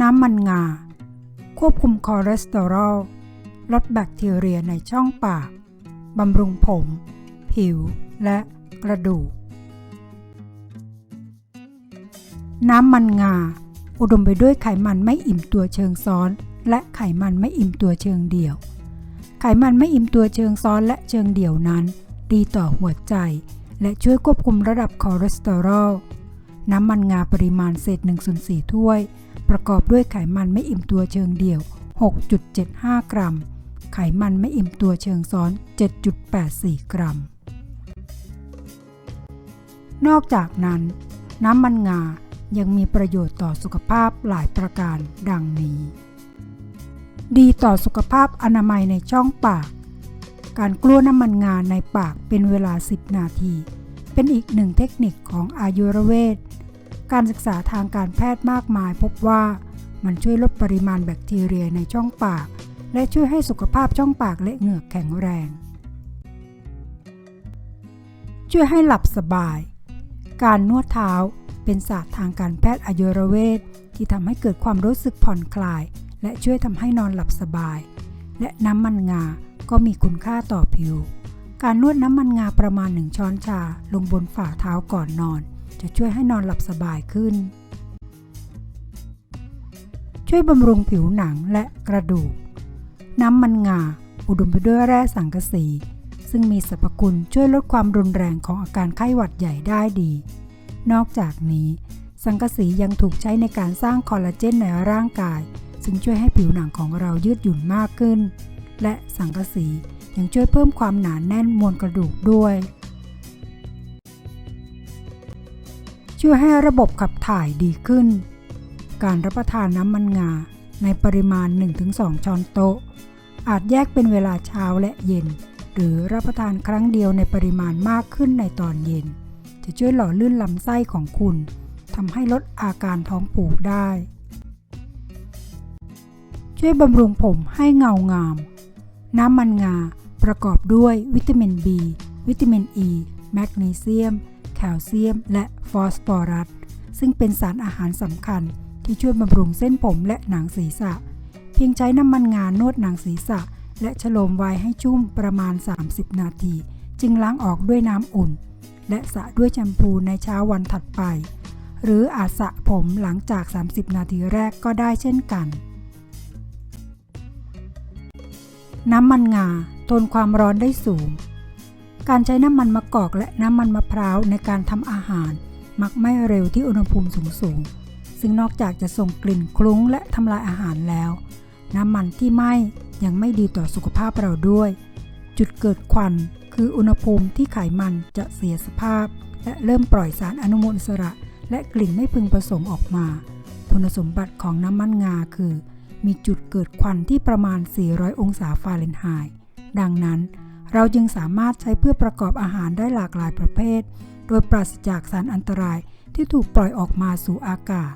น้ำมันงา ควบคุมคอเลสเตอรอล ลดแบคทีเรียในช่องปาก บำรุงผม ผิว และกระดูก น้ำมันงา อุดมไปด้วยไขมันไม่อิ่มตัวเชิงซ้อน และไขมันไม่อิ่มตัวเชิงเดี่ยว ไขมันไม่อิ่มตัวเชิงซ้อนและเชิงเดี่ยวนั้น ดีต่อหัวใจ และช่วยควบคุมระดับคอเลสเตอรอล น้ำมันงาปริมาณเศษ1ส่วน4ถ้วย ประกอบด้วยไขมันไม่อิ่มตัวเชิงเดี่ยว 6.75 กรัม ไขมันไม่อิ่มตัวเชิงซ้อน 7.84 กรัม นอกจากนั้น น้ำมันงายังมีประโยชน์ต่อสุขภาพหลายประการดังนี้ ดีต่อสุขภาพอนามัยในช่องปาก การกลั้วน้ำมันงาในปากเป็นเวลา 10 นาที เป็นอีกหนึ่งเทคนิคของอายุรเวท การศึกษาทางการแพทย์มากมายพบว่ามันช่วยลดปริมาณแบคทีเรียในช่องปาก และช่วยให้สุขภาพช่องปากและเหงือกแข็งแรง ช่วยให้หลับสบาย การนวดเท้าเป็นศาสตร์ทางการแพทย์อายุรเวทที่ทำให้เกิดความรู้สึกผ่อนคลาย และช่วยทำให้นอนหลับสบาย และน้ำมันงา ก็มีคุณค่าต่อผิว การนวดน้ำมันงาประมาณ 1 ช้อนชาลงบนฝ่าเท้าก่อนนอน จะช่วยให้นอนหลับสบายขึ้น ช่วยบำรุงผิวหนังและกระดูก น้ำมันงา อุดมไปด้วยแร่สังกะสี ซึ่งมีสรรพคุณช่วยลดความรุนแรงของอาการไข้หวัดใหญ่ได้ดี นอกจากนี้ สังกะสียังถูกใช้ในการสร้างคอลลาเจนในร่างกาย ซึ่งช่วยให้ผิวหนังของเรายืดหยุ่นมากขึ้น และสังกะสียังช่วยเพิ่มความหนาแน่นมวลกระดูกด้วย ช่วยให้ระบบขับถ่ายดีขึ้น การรับประทานน้ำมันงาในปริมาณ 1-2 ช้อนโต๊ะ อาจแยกเป็นเวลาเช้าและเย็น หรือรับประทานครั้งเดียวในปริมาณมากขึ้นในตอนเย็น จะช่วยหล่อลื่นลำไส้ของคุณทำให้ลดอาการท้องผูกได้ ช่วยบำรุงผมให้เงางาม น้ำมันงาประกอบด้วยวิตามิน B วิตามิน E แมกนีเซียม ลเซียม และฟอสฟอรัส ซึ่งเป็นสารอาหารสำคัญที่ช่วยบำรุงเส้นผมและหนังศีรษะ เพียงใช้น้ำมันงานวดหนังศีรษะ และฉโลมไว้ให้ชุ่มประมาณ 30 นาที จึงล้างออกด้วยน้ำอุ่น และสระด้วยแชมพูในเช้าวันถัดไป หรืออาจสระผมหลังจาก 30 นาทีแรกก็ได้เช่นกัน น้ำมันงาทนความร้อนได้สูง การใช้น้ำมันมะกอกและน้ำมันมะพร้าวในการทำอาหาร มักไม่เร็วที่อุณหภูมิสูงสูงซึ่งนอกจากจะส่งกลิ่นคลุ้งและทำลายอาหารแล้ว น้ำมันที่ไหม้ยังไม่ดีต่อสุขภาพเราด้วย จุดเกิดควัน คืออุณหภูมิที่ไขมันจะเสียสภาพ และเริ่มปล่อยสารอนุมูลอิสระ และกลิ่นไม่พึงประสงค์ออกมา คุณสมบัติของน้ำมันงาคือ มีจุดเกิดควันที่ประมาณ 400 องศาฟาเรนไฮต์ดังนั้น เราจึงสามารถใช้เพื่อประกอบอาหารได้หลากหลายประเภท โดยปราศจากสารอันตรายที่ถูกปล่อยออกมาสู่อากาศ